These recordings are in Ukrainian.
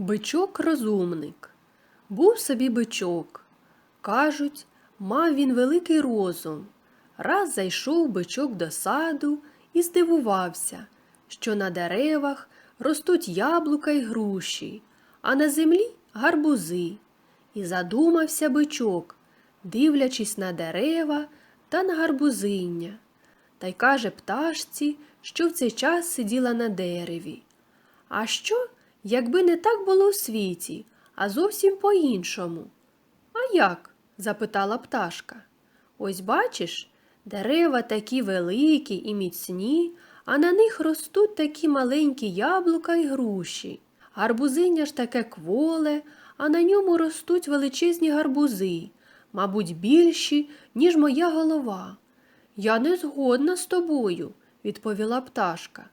Бичок розумник. Був собі бичок. Кажуть, мав він великий розум. Раз зайшов бичок до саду і здивувався, що на деревах ростуть яблука й груші, а на землі гарбузи. І задумався бичок, дивлячись на дерева та на гарбузиння. Та й каже пташці, що в цей час сиділа на дереві. А що, якби не так було у світі, а зовсім по-іншому? А як? запитала пташка. Ось бачиш, дерева такі великі і міцні, а на них ростуть такі маленькі яблука й груші. Гарбузиня ж таке кволе, а на ньому ростуть величезні гарбузи, мабуть, більші, ніж моя голова. Я не згодна з тобою, відповіла пташка.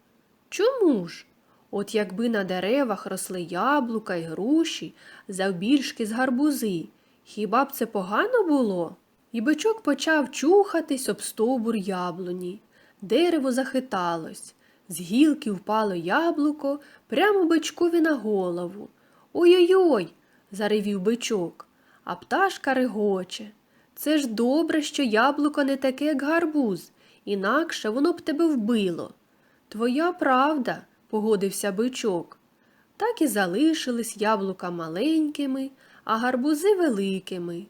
Чому ж? От якби на деревах росли яблука й груші, завбільшки з гарбузи, хіба б це погано було? І бичок почав чухатись об стовбур яблуні. Дерево захиталось. З гілки впало яблуко прямо бичкові на голову. Ой-ой-ой, заревів бичок, а пташка регоче. Це ж добре, що яблуко не таке, як гарбуз, інакше воно б тебе вбило. Твоя правда, погодився бичок. Так і залишились яблука маленькими, а гарбузи великими.